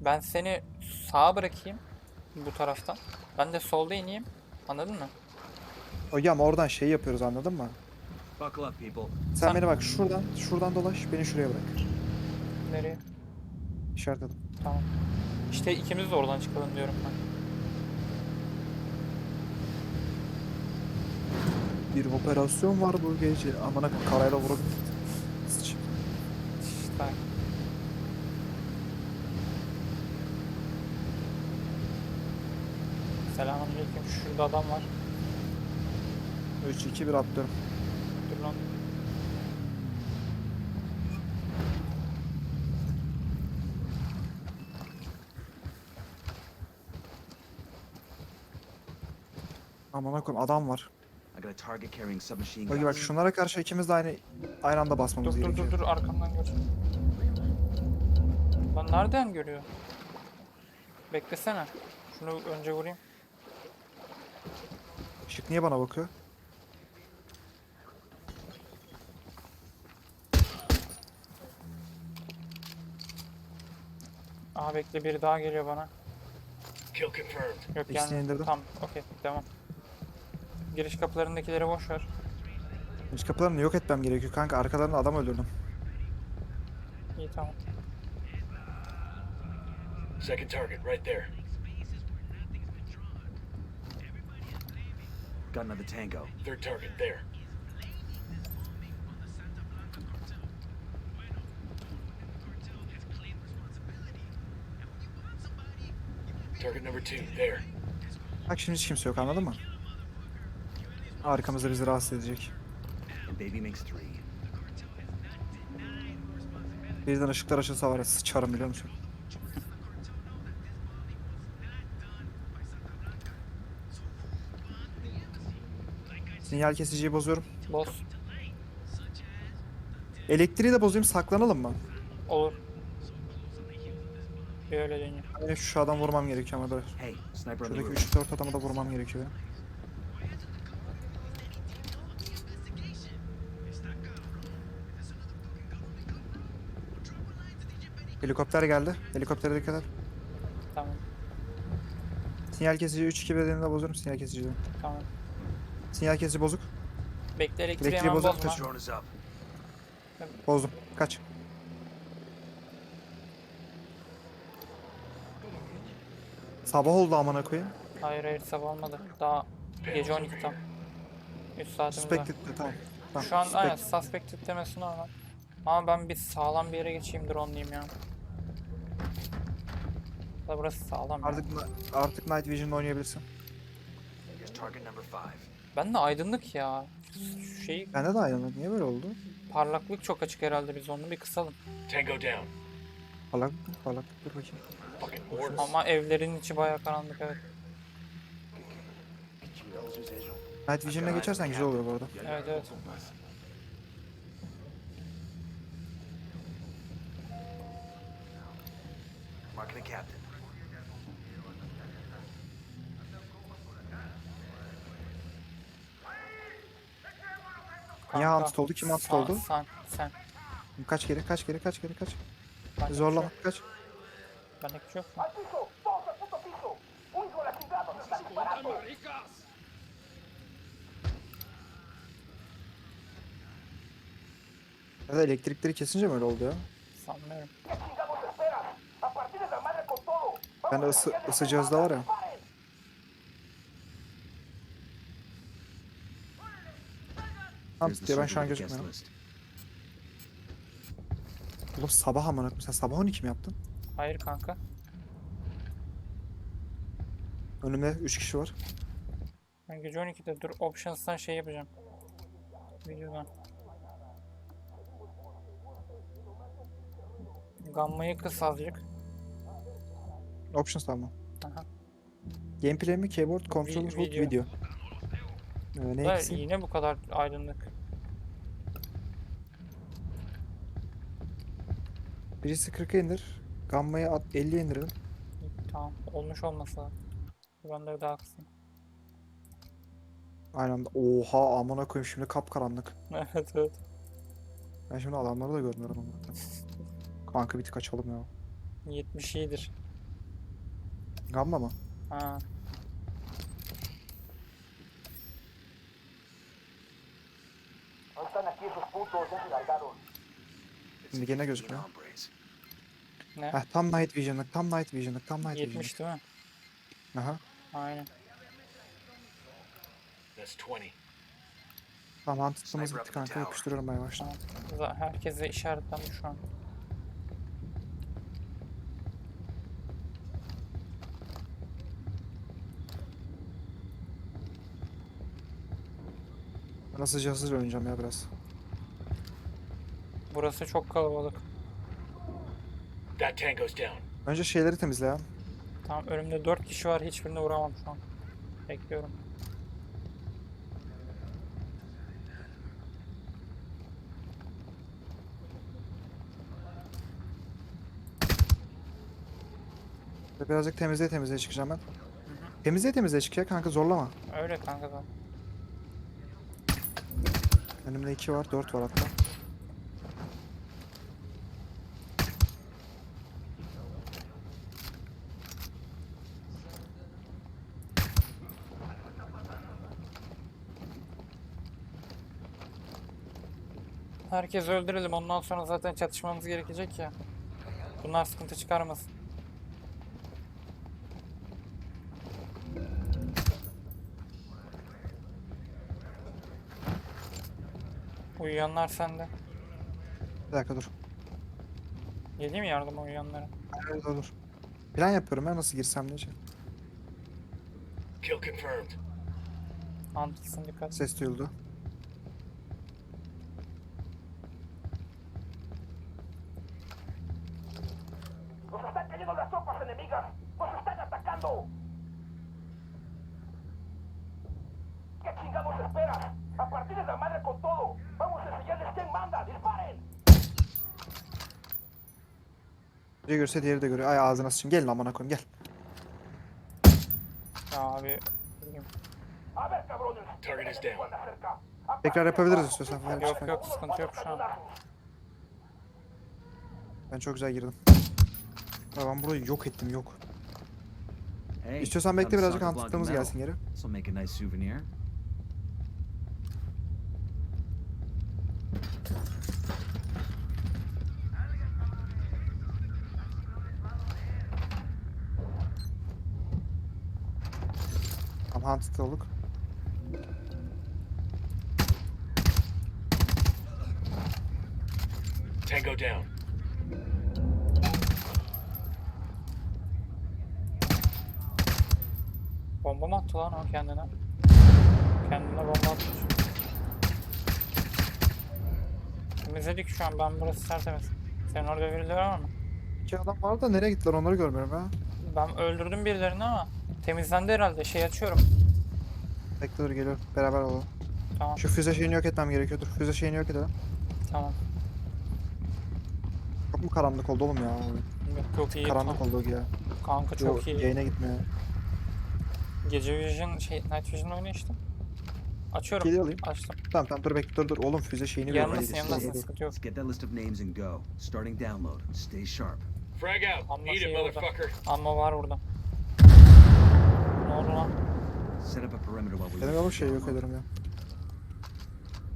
Ben seni sağa bırakayım bu taraftan. Ben de solda ineyim. Anladın mı? Hocam oradan şey yapıyoruz anladın mı? Buckle up, people. Sen Sen- beni bak şuradan şuradan dolaş beni şuraya bırak. Nereye? İşaretledim. Tamam. İşte ikimiz de oradan çıkalım diyorum ben. Bir operasyon var bu gece. Amına karayla vurup Sıç. İşte. Şurada adam var. 3 2 1 atlıyorum. Dur lan. Amına koyayım adam var. Bak bak şunlara karşı ikimiz de aynı aynı anda basmamız Dur dur gerekiyor. dur dur arkamdan gör. Lan nereden görüyor? Beklesene. Şunu önce vurayım. Işık niye bana bakıyor? Aha bekle biri daha geliyor bana. Kill confirmed. Yok İkisini yani indirdim. tamam okey devam. Giriş kapılarındakileri boş ver. İç kapılarını yok etmem gerekiyor kanka. Arkalarında adam öldürdüm. İyi tamam. Second target right there. Got another tango. Third target there. Target number two there. Bak şimdi hiç kimse yok anladın mı? Arkamızda bizi rahatsız edecek. And baby makes three. Birden ışıklar açılsa var ya sıçarım biliyor musun? Sinyal kesiciyi bozuyorum. Boss. Elektriği de bozayım saklanalım mı? Olur. Bir öyle dönüyor. Hani şu adam vurmam gerekiyor ama dur. Hey, Şuradaki roof. 3-4 adamı da vurmam gerekiyor. benim. Helikopter geldi. Helikoptere dikkat et. Tamam. Sinyal kesici 3-2 bedeninde bozuyorum sinyal kesiciyi. Tamam. Sinyal kesici bozuk. Bekle elektriği Elektriği hemen bozar, bozma. kaç-. Bozdum. Kaç. Sabah oldu amına koyayım. Hayır hayır sabah olmadı. Daha gece 12 tam. 3 saatimiz var. Suspected de tamam. tamam. Şu an suspect. aynen suspected demesi normal. Ama ben bir sağlam bir yere geçeyim drone'layayım ya. Da burası sağlam ya. Artık, artık Night Vision'la oynayabilirsin. Target number five. Ben de aydınlık ya. Şu Şey Bende de aydınlık. Niye böyle oldu? parlaklık çok açık herhalde biz onu bir kısalım. Tango down. Parlak parlak. Dur bakayım. Fucking. Ama evlerin içi bayağı karanlık evet. Night Vision'la geçersen güzel oluyor bu arada. Evet evet. Marking the captain. Niye Hunt oldu? Kim Hunt oldu? Sen, sen. Kaç geri kaç geri kaç geri kaç. Bir şey kaç. bir şey yok mu? Ya da elektrikleri kesince mi öyle oldu ya? Sanmıyorum. ¿Qué chingados esperan? ¡A partir de la madre con todo! Ben de ısı, ısı cihazı da var ya. Tam diye ben şu an gözükmüyorum. Oğlum sabah amına koyayım. Sen sabah 12 mi yaptın? Hayır kanka. Önümde 3 kişi var. Ben gece 12'de dur options'tan şey yapacağım. Videodan. Gamma'yı kıs azıcık. Options tamam. Aha. Gameplay mi? Keyboard, controller, HUD, video. video. Ee, ne Da eksi? yine bu kadar aydınlık. Birisi 40'a indir. Gamma'yı at- 50'ye indirelim. Tamam olmuş. Ben de daha kısayım. Aynı anda. Oha amına koyayım şimdi kapkaranlık. evet evet. Ben şimdi adamları da görmüyorum ama. Kanka bir tık açalım ya. 70 iyidir. Gamma mı? Ha. Şimdi gene 15 gözükmüyor. Ne? Heh, tam night vision'lık, tam night vision'lık, tam night 70 değil mi? vision'lık. Aha. Aynen. That's 20. Tamam Sniper bitti kanka. Yapıştırıyorum ben yavaştan. Tamam. Herkese işaretlendi şu an. Hızlıca hızlıca oynayacağım ya biraz. Burası çok kalabalık. That tango's down. Önce şeyleri temizle ya. Tamam önümde 4 kişi var. Hiçbirine vuramam şu an. Bekliyorum. Birazcık temizleye temizleye çıkacağım ben. Temizleye temizleye çık ya kanka zorlama. Öyle kanka zaten. Önümde 2 var, 4 var hatta. Herkesi öldürelim. Ondan sonra zaten çatışmamız gerekecek ya. Bunlar sıkıntı çıkarmasın. Uyuyanlar sende. Bir dakika dur. Geleyim mi yardıma uyuyanlara? Dur dur dur. Plan yapıyorum ya nasıl girsem diye. Kill confirmed. Antırsın dikkat. Ses duyuldu. Cayendo las tropas enemigas. Nos están atacando. ¿Qué chingados esperas? A partir de la madre con todo. Vamos a enseñarles quién manda. Disparen. Biri görse diğeri de görüyor. Ay ağzına sıçayım. Gelin amına koyayım gel. Abi. A ver, cabrones. Target is down. Tekrar yapabiliriz istiyorsan. Yok yok sıkıntı yok şu an. Ben çok güzel girdim. Ya ben burayı yok ettim yok. Hey, İstiyorsan bekle birazcık metal. gelsin geri. Make a nice souvenir. Hunted olduk. Tango down. Bomba mı attı lan o kendine? Kendine bomba atmış. Temizledik şu an ben burası tertemiz. Senin orada birileri var mı? İki adam var da nereye gittiler onları görmüyorum ha. Ben öldürdüm birilerini ama temizlendi herhalde. Şey açıyorum. Bekle dur geliyorum. Beraber olalım. Tamam Şu füze şeyini yok etmem gerekiyor. Dur füze şeyini yok edelim. tamam. Çok mu karanlık oldu oğlum ya? Yok yok iyi. Karanlık oldu ya. Kanka çok Yo, iyi. Yayına gitmiyor. Gece Vision şey Night Vision oyunu işte. Açıyorum. Geliyor alayım. Açtım. Tamam tamam dur bekle dur dur. Oğlum füze şeyini Yanındasın, görmeliyiz. yanındasın. Dur. Sıkıntı yok. Let's get that list of names and go. Starting download. Stay sharp. Frag out. Amma Eat it, şey orada. motherfucker. Amma var burada. Ne oldu lan? Set up a perimeter while we Benim look yolum for şey yok ederim ya.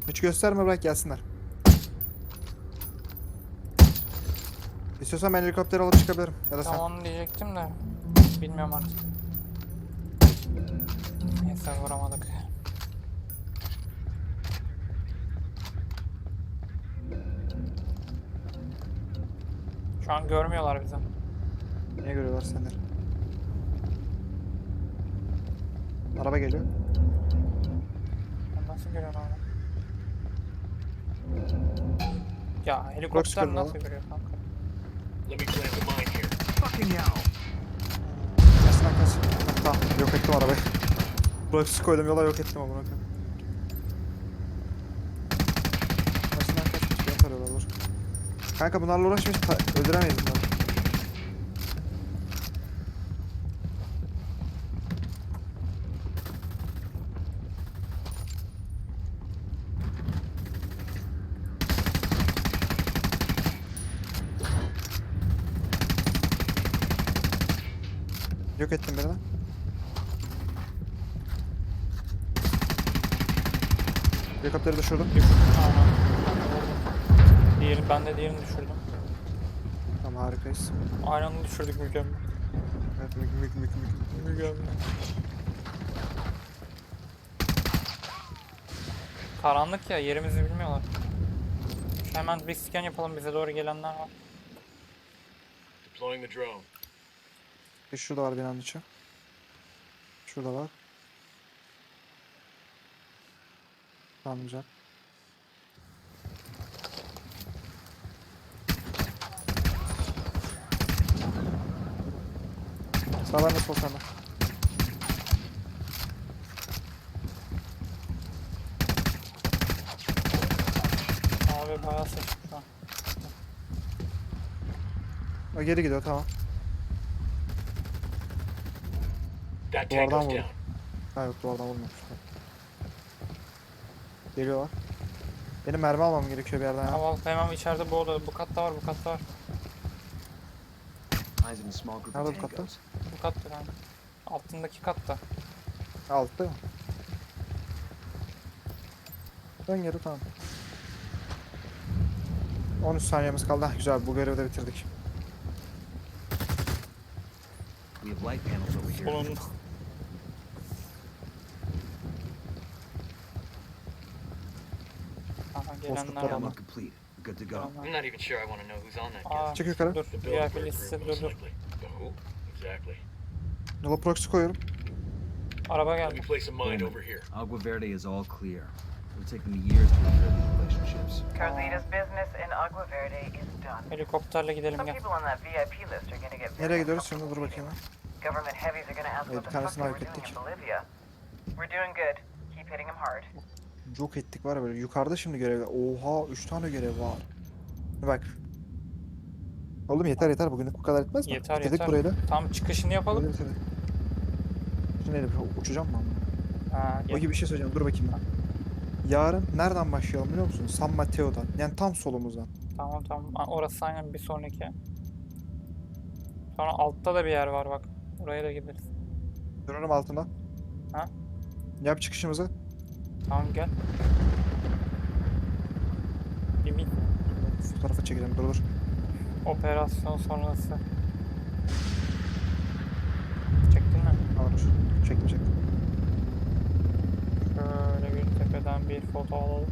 Hiç gösterme bırak gelsinler. İstiyorsan ben helikopter alıp çıkabilirim. Ya da sen. Tamam diyecektim de. Bilmiyorum artık. Neyse vuramadık. Şu an görmüyorlar bizi. Niye görüyorlar seni? Araba geliyor. Ben nasıl görüyorum onu? Ya helikopter nasıl lan. görüyor kanka? Let me plant the mine here. Fucking hell! Kaç lan kaç. Tamam yok ettim arabayı. Bırakısı koydum yola yok ettim amına koyayım. Kaç lan kaç kaç beni tarıyorlar. Kanka bunlarla uğraşmayız ta- öldüremeyiz bunları. Yok ettim birini. Helikopteri düşürdüm. Aynen. Diğeri, ben de diğerini düşürdüm. Tamam harikayız. Aynı anda düşürdük mükemmel. Evet mük mük mük mük. Mükemmel. Karanlık ya yerimizi bilmiyorlar. Hemen bir scan yapalım bize doğru gelenler var. Deploying the drone. Bir şurada var binanın içi. Şurada var. Tamam güzel. Sağ bende sol sende. Abi bayağı an. O geri gidiyor tamam. That Duvardan vurdu. down. Ha yok duvardan vurmamış. Geliyorlar. Benim mermi almam gerekiyor bir yerden ya. Ama hemen içeride bu oda, bu katta var, bu katta var. Eyes a small group Nerede of bu katta? tangos. Bu katta yani. Altındaki katta. Altta mı? Dön geri tamam. 13 saniyemiz kaldı. Hah, güzel bu görevi de bitirdik. We have light panels over here Aha gelenler var. ama. Download complete. Good to go. I'm not even sure I want to know who's on that Aa, guest. Çık yukarı. dur. The VIP Bilderberg listesi group, dur most dur. likely. The who? Exactly. Yola proxy koyuyorum. Araba Let geldi. me place a mine over here. Agua Verde is all clear. It'll take me years to repair these relationships. Carlita's business in Agua Verde is done. Helikopterle gidelim Some gel. people on that VIP list are gonna get Nereye very gidiyoruz şimdi dur bakayım. meeting. Government heavies are gonna ask Evet, what bir the fuck tanesini they were doing in ettik. Bolivia. We're doing good. Keep hitting them hard. Yok ettik var ya böyle. Yukarıda şimdi görevler. Oha 3 tane görev var. Bak. Oğlum yeter yeter bugünlük bu kadar etmez mi? Yeter Bitirdik yeter. burayı da. Tam çıkışını Böyle yapalım. bitirdik. Şimdi neyle uçacağım mı? Ha, O gibi bir şey söyleyeceğim. Dur bakayım ben. Yarın nereden başlayalım biliyor musun? San Mateo'dan. Yani tam solumuzdan. Tamam tamam. Ha, Orası aynen bir sonraki. Sonra altta da bir yer var bak. Oraya da gideriz. Dönelim altına. Ha? Yap çıkışımızı. Tamam gel. Bir bin. Fotoğrafa çekelim. Dur dur. Operasyon sonrası. Çektin mi? Dur. Çektim çektim. Şöyle bir tepeden bir foto alalım.